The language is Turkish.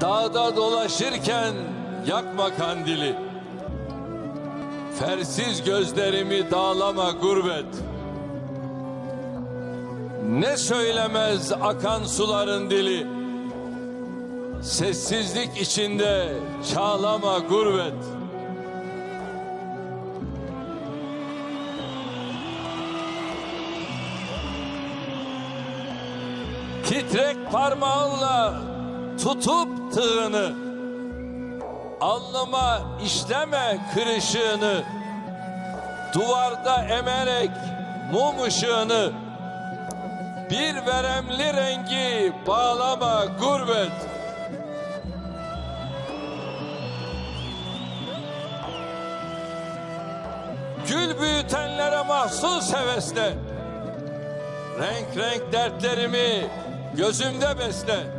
Dağda dolaşırken yakma kandili. Fersiz gözlerimi dağlama gurbet. Ne söylemez akan suların dili. Sessizlik içinde çağlama gurbet. Titrek parmağınla tutup tığını Alnıma işleme kırışığını Duvarda emerek mum ışığını Bir veremli rengi bağlama gurbet. Gül büyütenlere mahsus hevesle Renk renk dertlerimi gözümde besle